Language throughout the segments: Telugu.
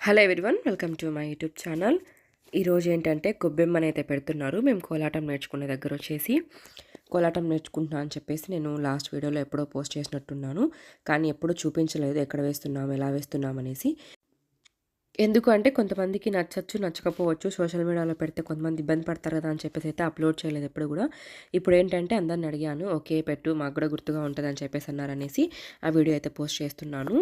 Hello everyone welcome to my YouTube channel ఈరోజు ఏంటంటే కొబ్బెమ్మని అయితే పెడుతున్నారు. మేము కోలాటం నేర్చుకునే దగ్గర వచ్చేసి కోలాటం నేర్చుకుంటున్నా అని చెప్పేసి నేను లాస్ట్ వీడియోలో ఎప్పుడో పోస్ట్ చేసినట్టున్నాను. కానీ ఎప్పుడూ చూపించలేదు ఎక్కడ వేస్తున్నాం ఎలా వేస్తున్నాం అనేసి. ఎందుకు అంటే కొంతమందికి నచ్చచ్చు నచ్చకపోవచ్చు. సోషల్ మీడియాలో పెడితే కొంతమంది ఇబ్బంది పడతారు కదా అని చెప్పేసి అయితే అప్లోడ్ చేయలేదు ఎప్పుడు కూడా. ఇప్పుడు ఏంటంటే అందరిని అడిగాను ఓకే పెట్టు మాకు కూడా గుర్తుగా ఉంటుంది అని చెప్పేసి అన్నారనేసి ఆ వీడియో అయితే పోస్ట్ చేస్తున్నాను.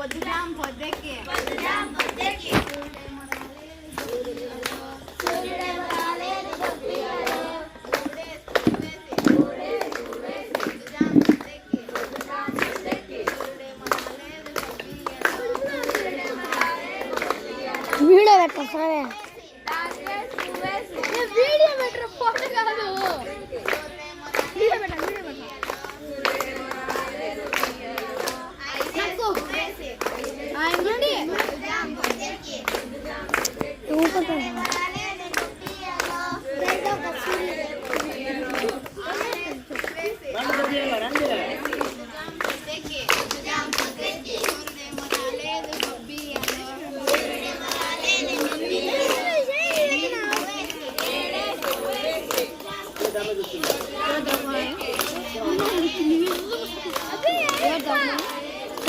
పొద్దుదాం పొద్దెక్కి పొద్దుదాం పొద్దెక్కి వీడియో పెట్ట సరే. వీడియో పెట్టరు ఫోటో కాదు. వీడియో పెట్ట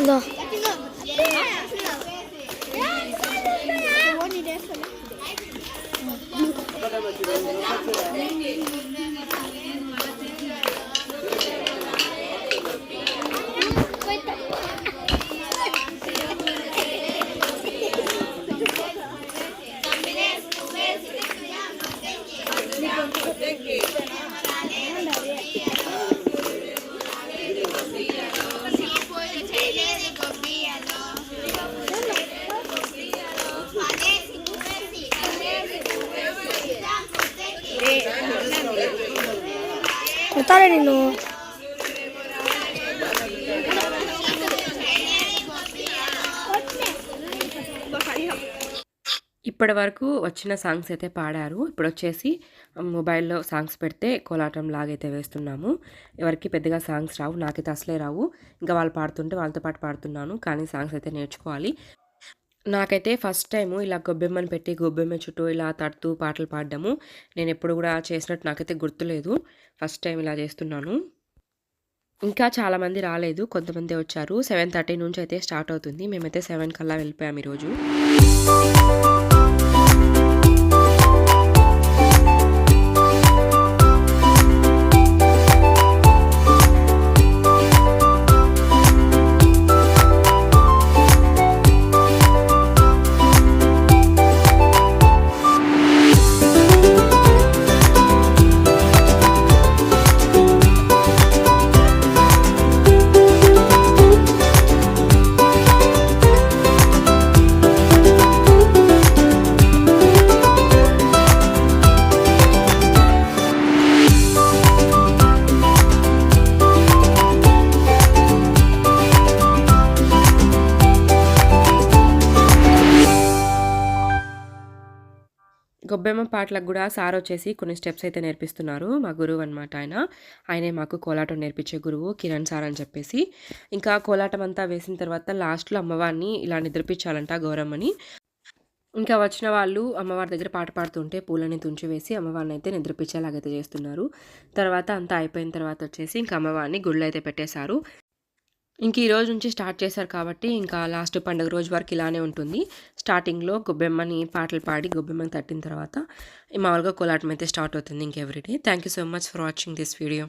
না కొట్టాలి నిన్ను. ఇప్పటి వరకు వచ్చిన సాంగ్స్ అయితే పాడారు. ఇప్పుడు వచ్చేసి మొబైల్లో సాంగ్స్ పెడితే కోలాటం లాగైతే వేస్తున్నాము. ఎవరికి పెద్దగా సాంగ్స్ రావు నాకైతే అసలే రావు. ఇంకా వాళ్ళు పాడుతుంటే వాళ్ళతో పాటు పాడుతున్నాను కానీ సాంగ్స్ అయితే నేర్చుకోవాలి. నాకైతే ఫస్ట్ టైము ఇలా గొబ్బెమ్మని పెట్టి గొబ్బెమ్మ చుట్టూ ఇలా తడుతూ పాటలు పాడడము. నేను ఎప్పుడు కూడా చేసినట్టు నాకైతే గుర్తులేదు. ఫస్ట్ టైం ఇలా చేస్తున్నాను. ఇంకా చాలామంది రాలేదు. కొంతమంది వచ్చారు. సెవెన్ థర్టీ నుంచి అయితే స్టార్ట్ అవుతుంది. మేమైతే సెవెన్ కల్లా వెళ్ళిపోయాము ఈరోజు. గొబ్బెమ్మ పాటలకు కూడా సార్ వచ్చేసి కొన్ని స్టెప్స్ అయితే నేర్పిస్తున్నారు. మా గురువు అనమాట ఆయన. ఆయనే మాకు కోలాటం నేర్పించే గురువు కిరణ్ సార్ అని చెప్పేసి. ఇంకా కోలాటం అంతా వేసిన తర్వాత లాస్ట్లో అమ్మవారిని ఇలా నిద్రపించాలంట గౌరమ్మని. ఇంకా వచ్చిన వాళ్ళు అమ్మవారి దగ్గర పాట పాడుతుంటే పూలని తుంచివేసి అమ్మవారిని అయితే నిద్రపించేలాగైతే చేస్తున్నారు. తర్వాత అంతా అయిపోయిన తర్వాత వచ్చేసి ఇంకా అమ్మవారిని గుళ్ళు అయితే పెట్టేశారు. ఇంక ఈ రోజు నుంచి స్టార్ట్ చేశారు కాబట్టి ఇంకా లాస్ట్ పండుగ రోజు వరకు ఇలానే ఉంటుంది. స్టార్టింగ్లో గొబ్బెమ్మని పాటలు పాడి గొబ్బెమ్మని తట్టిన తర్వాత ఈ మామూలుగా కోలాటం అయితే స్టార్ట్ అవుతుంది ఇంక everyday thank you so much for watching this video